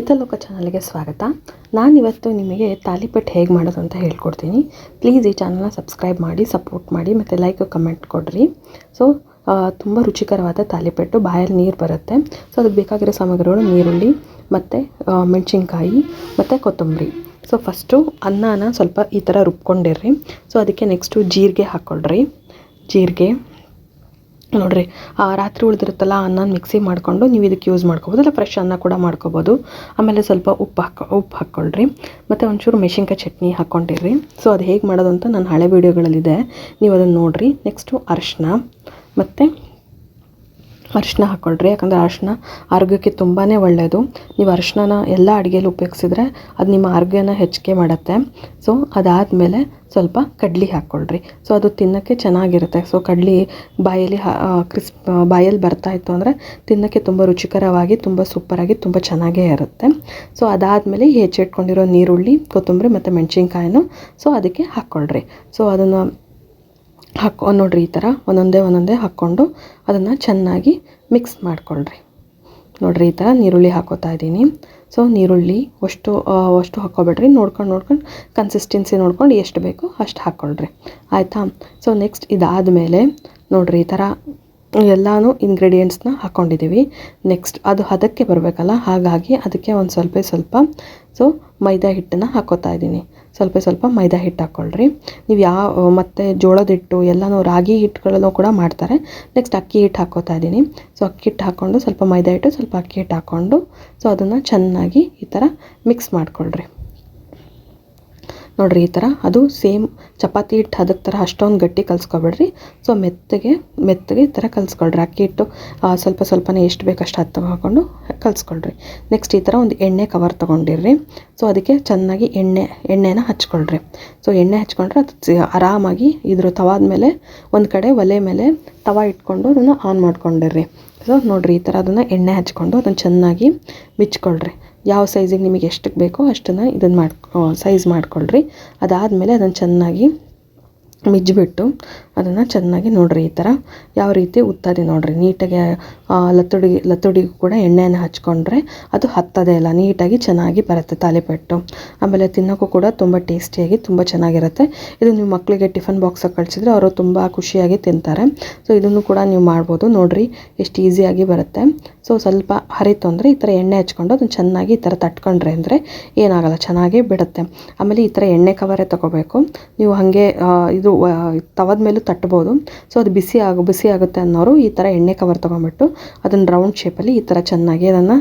ಹಿತಲೋಕ ಚಾನಲ್ಗೆ ಸ್ವಾಗತ. ನಾನಿವತ್ತು ನಿಮಗೆ ತಾಲಿಪಟ್ಟು ಹೇಗೆ ಮಾಡೋದು ಅಂತ ಹೇಳ್ಕೊಡ್ತೀನಿ. ಪ್ಲೀಸ್ ಈ ಚಾನಲ್ನ ಸಬ್ಸ್ಕ್ರೈಬ್ ಮಾಡಿ, ಸಪೋರ್ಟ್ ಮಾಡಿ, ಮತ್ತು ಲೈಕ್, ಕಮೆಂಟ್ ಕೊಡಿರಿ. ಸೊ ತುಂಬ ರುಚಿಕರವಾದ ತಾಲಿಪಟ್ಟು, ಬಾಯಲ್ಲಿ ನೀರು ಬರುತ್ತೆ. ಸೊ, ಅದಕ್ಕೆ ಬೇಕಾಗಿರೋ ಸಾಮಗ್ರಿಗಳು ನೀರುಳ್ಳಿ ಮತ್ತು ಮೆಣಸಿನ್ಕಾಯಿ, ಮತ್ತು ಕೊತ್ತಂಬರಿ. ಸೊ, ಫಸ್ಟು ಅನ್ನನ ಸ್ವಲ್ಪ ಈ ಥರ ರುಬ್ಕೊಂಡಿರ್ರಿ. ಸೊ, ಅದಕ್ಕೆ ನೆಕ್ಸ್ಟು ಜೀರಿಗೆ ಹಾಕ್ಕೊಳ್ರಿ ಜೀರಿಗೆ ನೋಡಿರಿ ರಾತ್ರಿ ಉಳಿದಿರುತ್ತಲ್ಲ ಅನ್ನ ಮಿಕ್ಸಿ ಮಾಡಿಕೊಂಡು ನೀವು ಇದಕ್ಕೆ ಯೂಸ್ ಮಾಡ್ಕೋಬೋದು, ಇಲ್ಲ ಫ್ರೆಶ್ ಅನ್ನ ಕೂಡ ಮಾಡ್ಕೋಬೋದು. ಆಮೇಲೆ ಸ್ವಲ್ಪ ಉಪ್ಪು ಹಾಕೊ, ಉಪ್ಪು ಹಾಕ್ಕೊಳ್ರಿ. ಮತ್ತು ಒಂಚೂರು ಮೆಣಸಿನ್ಕಾಯಿ ಚಟ್ನಿ ಹಾಕ್ಕೊಂಡಿರ್ರಿ. ಸೊ ಅದು ಹೇಗೆ ಮಾಡೋದು ಅಂತ ನಾನು ಹಳೆ ವೀಡಿಯೋಗಳಲ್ಲಿದೆ ನೀವು ಅದನ್ನು ನೋಡಿರಿ. ನೆಕ್ಸ್ಟು ಅರಶಿನ ಮತ್ತು ಅರಿಶಿನ ಹಾಕ್ಕೊಳ್ರಿ ಯಾಕಂದರೆ ಅರಿಶಿನ ಆರೋಗ್ಯಕ್ಕೆ ತುಂಬಾ ಒಳ್ಳೆಯದು ನೀವು ಅರಿಶಿನ ಎಲ್ಲ ಅಡುಗೆಯಲ್ಲಿ ಉಪಯೋಗಿಸಿದ್ರೆ ಅದು ನಿಮ್ಮ ಆರೋಗ್ಯನ ಹೆಚ್ಚಿಗೆ ಮಾಡುತ್ತೆ. ಸೊ ಅದಾದಮೇಲೆ ಸ್ವಲ್ಪ ಕಡ್ಲಿ ಹಾಕ್ಕೊಳ್ರಿ ಸೊ ಅದು ತಿನ್ನೋಕ್ಕೆ ಚೆನ್ನಾಗಿರುತ್ತೆ. ಸೊ ಕಡ್ಲಿ ಬಾಯಲ್ಲಿ ಕ್ರಿಸ್ಪ್ ಬಾಯಲ್ಲಿ ಬರ್ತಾ ಇತ್ತು ಅಂದರೆ ತಿನ್ನೋಕ್ಕೆ ತುಂಬ ರುಚಿಕರವಾಗಿ, ತುಂಬ ಸೂಪರಾಗಿ, ತುಂಬ ಚೆನ್ನಾಗೇ ಇರುತ್ತೆ. ಸೊ ಅದಾದಮೇಲೆ ಹೆಚ್ಚಿಟ್ಕೊಂಡಿರೋ ನೀರುಳ್ಳಿ, ಕೊತ್ತಂಬರಿ ಮತ್ತು ಮೆಣಸಿನ್ಕಾಯಿನೂ ಸೊ ಅದಕ್ಕೆ ಹಾಕ್ಕೊಳ್ರಿ ಸೊ ಅದನ್ನು ಹಾಕೊ, ನೋಡಿರಿ ಈ ಥರ ಒಂದೊಂದೇ ಒಂದೊಂದೇ ಹಾಕ್ಕೊಂಡು ಅದನ್ನು ಚೆನ್ನಾಗಿ ಮಿಕ್ಸ್ ಮಾಡ್ಕೊಳ್ರಿ. ನೋಡಿರಿ ಈ ಥರ ನೀರುಳ್ಳಿ ಹಾಕೋತಾ ಇದ್ದೀನಿ. ಸೊ ನೀರುಳ್ಳಿ ಅಷ್ಟು ಅಷ್ಟು ಹಾಕ್ಕೊಬೇಡ್ರಿ ನೋಡ್ಕೊಂಡು ನೋಡ್ಕೊಂಡು ಕನ್ಸಿಸ್ಟೆನ್ಸಿ ನೋಡ್ಕೊಂಡು ಎಷ್ಟು ಬೇಕು ಅಷ್ಟು ಹಾಕ್ಕೊಳ್ರಿ ಆಯಿತಾ? ಸೊ ನೆಕ್ಸ್ಟ್ ಇದಾದ ಮೇಲೆ ನೋಡಿರಿ ಈ ಥರ ಎಲ್ಲನೂ ಇಂಗ್ರೀಡಿಯೆಂಟ್ಸ್ನ ಹಾಕ್ಕೊಂಡಿದ್ದೀವಿ ನೆಕ್ಸ್ಟ್ ಅದು ಹದಕ್ಕೆ ಬರಬೇಕಲ್ಲ? ಹಾಗಾಗಿ ಅದಕ್ಕೆ ಒಂದು ಸ್ವಲ್ಪ ಸ್ವಲ್ಪ ಸೊ ಮೈದಾ ಹಿಟ್ಟನ್ನು ಹಾಕೋತಾ ಇದ್ದೀನಿ. ಸ್ವಲ್ಪ ಸ್ವಲ್ಪ ಮೈದಾ ಹಿಟ್ಟು ಹಾಕ್ಕೊಳ್ರಿ. ನೀವು ಯಾವ, ಮತ್ತು ಜೋಳದ ಹಿಟ್ಟು, ಎಲ್ಲನೂ ರಾಗಿ ಹಿಟ್ಟುಗಳನ್ನು ಕೂಡ ಮಾಡ್ತಾರೆ. ನೆಕ್ಸ್ಟ್ ಅಕ್ಕಿ ಹಿಟ್ಟು ಹಾಕ್ಕೋತಾ ಇದ್ದೀನಿ ಸೊ ಅಕ್ಕಿ ಹಿಟ್ಟು ಹಾಕ್ಕೊಂಡು ಸ್ವಲ್ಪ ಮೈದಾ ಹಿಟ್ಟು, ಸ್ವಲ್ಪ ಅಕ್ಕಿ ಹಿಟ್ಟು ಹಾಕ್ಕೊಂಡು ಸೊ ಅದನ್ನು ಚೆನ್ನಾಗಿ ಈ ಥರ ಮಿಕ್ಸ್ ಮಾಡ್ಕೊಳ್ರಿ. ನೋಡಿರಿ ಈ ಥರ ಅದು ಸೇಮ್ ಚಪಾತಿ ಹಿಟ್ಟು ಅದಕ್ಕೆ ಥರ ಅಷ್ಟೊಂದು ಗಟ್ಟಿ ಕಲಿಸ್ಕೊಬೇಡ್ರಿ. ಸೊ ಮೆತ್ತಗೆ ಮೆತ್ತಗೆ ಈ ಥರ ಕಲಿಸ್ಕೊಳ್ರಿ. ಅಕ್ಕಿ ಹಿಟ್ಟು ಸ್ವಲ್ಪ ಸ್ವಲ್ಪನೇ ಎಷ್ಟು ಬೇಕು ಅಷ್ಟು ಹತ್ತು ಹಾಕ್ಕೊಂಡು ಕಲಿಸ್ಕೊಳ್ರಿ. ನೆಕ್ಸ್ಟ್ ಈ ಥರ ಒಂದು ಎಣ್ಣೆ ಕವರ್ ತೊಗೊಂಡಿರ್ರಿ. ಸೊ ಅದಕ್ಕೆ ಚೆನ್ನಾಗಿ ಎಣ್ಣೆ, ಎಣ್ಣೆನ ಹಚ್ಕೊಳ್ರಿ. ಸೊ ಎಣ್ಣೆ ಹಚ್ಕೊಂಡ್ರೆ ಅದು ಆರಾಮಾಗಿ ಇದ್ರ ತವಾದ ಮೇಲೆ ಒಂದು ಕಡೆ ಒಲೆ ಮೇಲೆ ತವ ಇಟ್ಕೊಂಡು ಅದನ್ನು ಆನ್ ಮಾಡ್ಕೊಂಡಿರ್ರಿ. ಸೊ ನೋಡಿರಿ, ಈ ಥರ ಅದನ್ನು ಎಣ್ಣೆ ಹಚ್ಕೊಂಡು ಅದನ್ನು ಚೆನ್ನಾಗಿ ಬಿಚ್ಕೊಳ್ರಿ. ಯಾವ ಸೈಜಿಗೆ ನಿಮಗೆ ಎಷ್ಟಕ್ಕೆ ಬೇಕೋ ಅಷ್ಟನ್ನು ಇದನ್ನು ಮಾಡಿ ಸೈಜ್ ಮಾಡಿಕೊಳ್ರಿ. ಅದಾದಮೇಲೆ ಅದನ್ನು ಚೆನ್ನಾಗಿ ಮಿಜ್ಜಿಬಿಟ್ಟು ಅದನ್ನು ಚೆನ್ನಾಗಿ ನೋಡಿರಿ ಈ ಥರ ಯಾವ ರೀತಿ ಉತ್ತದೆ ನೋಡಿರಿ. ನೀಟಾಗಿ ಲತ್ತುಡಿ, ಲತ್ತುಡಿಗೂ ಕೂಡ ಎಣ್ಣೆಯನ್ನು ಹಚ್ಕೊಂಡ್ರೆ ಅದು ಹತ್ತದೇ ಇಲ್ಲ. ನೀಟಾಗಿ ಚೆನ್ನಾಗಿ ಬರುತ್ತೆ ತಾಲಿಪಟ್ಟು ಆಮೇಲೆ ತಿನ್ನೋಕ್ಕೂ ಕೂಡ ತುಂಬ ಟೇಸ್ಟಿಯಾಗಿ ತುಂಬ ಚೆನ್ನಾಗಿರುತ್ತೆ. ಇದು ನೀವು ಮಕ್ಕಳಿಗೆ ಟಿಫನ್ ಬಾಕ್ಸಾಗಿ ಕಳಿಸಿದ್ರೆ ಅವರು ತುಂಬ ಖುಷಿಯಾಗಿ ತಿಂತಾರೆ. ಸೊ, ಇದನ್ನು ಕೂಡ ನೀವು ಮಾಡ್ಬೋದು. ನೋಡಿರಿ ಎಷ್ಟು ಈಸಿಯಾಗಿ ಬರುತ್ತೆ. ಸೊ, ಸ್ವಲ್ಪ ಹರಿತು ಅಂದರೆ ಈ ಥರ ಎಣ್ಣೆ ಹಚ್ಕೊಂಡು ಅದನ್ನು ಚೆನ್ನಾಗಿ ಈ ಥರ ತಟ್ಕೊಂಡ್ರೆ ಅಂದರೆ ಏನಾಗಲ್ಲ. ಚೆನ್ನಾಗೇ ಬಿಡುತ್ತೆ. ಆಮೇಲೆ ಈ ಥರ ಎಣ್ಣೆ ಕವರೇ ತೊಗೋಬೇಕು. ನೀವು ಹಾಗೆ ಇದು ತವದ ಮೇಲೂ ತಟ್ಬೋದು ಸೊ ಅದು ಬಿಸಿ ಆಗ, ಬಿಸಿ ಆಗುತ್ತೆ ಅನ್ನೋರು ಈ ಥರ ಎಣ್ಣೆ ಕವರ್ ತೊಗೊಂಬಿಟ್ಟು ಅದನ್ನು ರೌಂಡ್ ಶೇಪಲ್ಲಿ ಈ ಥರ ಚೆನ್ನಾಗಿ ಅದನ್ನು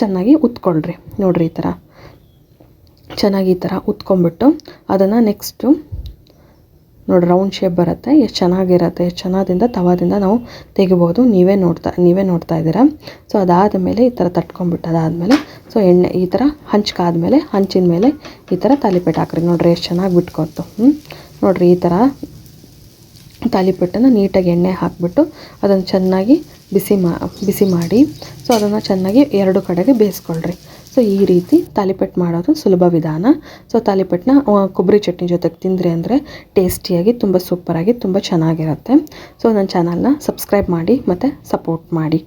ಚೆನ್ನಾಗಿ ಉತ್ಕೊಳ್ರಿ. ನೋಡಿರಿ ಈ ಥರ. ಚೆನ್ನಾಗಿ ಈ ಥರ ಉತ್ಕೊಂಡ್ಬಿಟ್ಟು ಅದನ್ನು ನೆಕ್ಸ್ಟು ನೋಡಿ ರೌಂಡ್ ಶೇಪ್ ಬರುತ್ತೆ. ಎಷ್ಟು ಚೆನ್ನಾಗಿರುತ್ತೆ, ಎಷ್ಟು ಚೆನ್ನಾಗಿಂದ ತವಾದಿಂದ ನಾವು ತೆಗಿಬೋದು. ನೀವೇ ನೋಡ್ತಾ ನೀವೇ ನೋಡ್ತಾ ಇದ್ದೀರಾ? ಸೊ ಅದಾದ ಮೇಲೆ ಈ ಥರ ತಟ್ಕೊಂಡ್ಬಿಟ್ಟು ಅದಾದಮೇಲೆ ಸೊ ಎಣ್ಣೆ ಈ ಥರ ಹಂಚ್ಕಾದ್ಮೇಲೆ, ಹಂಚಿನ ಮೇಲೆ ಈ ಥರ ತಾಲಿಪೇಟೆ ಹಾಕ್ರಿ. ನೋಡ್ರಿ ಎಷ್ಟು ಚೆನ್ನಾಗಿ ಬಿಟ್ಕೊತು ಹ್ಞೂ ನೋಡಿರಿ ಈ ಥರ ತಾಲಿಪಟ್ಟನ್ನು ನೀಟಾಗಿ ಎಣ್ಣೆ ಹಾಕಿಬಿಟ್ಟು ಅದನ್ನು ಚೆನ್ನಾಗಿ ಬಿಸಿ ಮಾ, ಬಿಸಿ ಮಾಡಿ ಸೊ ಅದನ್ನು ಚೆನ್ನಾಗಿ ಎರಡು ಕಡೆಗೆ ಬೇಯಿಸ್ಕೊಳ್ರಿ. ಸೊ ಈ ರೀತಿ ತಾಲಿಪಟ್ಟು ಮಾಡೋದು ಸುಲಭ ವಿಧಾನ. ಸೊ ತಾಲಿಪಟ್ಟನ್ನ ಕೊಬ್ಬರಿ ಚಟ್ನಿ ಜೊತೆಗೆ ತಿಂದರೆ ಅಂದರೆ ಟೇಸ್ಟಿಯಾಗಿ ತುಂಬ ಸೂಪರಾಗಿ ತುಂಬ ಚೆನ್ನಾಗಿರುತ್ತೆ. ಸೊ ನನ್ನ ಚಾನಲ್ನ ಸಬ್ಸ್ಕ್ರೈಬ್ ಮಾಡಿ ಮತ್ತು ಸಪೋರ್ಟ್ ಮಾಡಿ.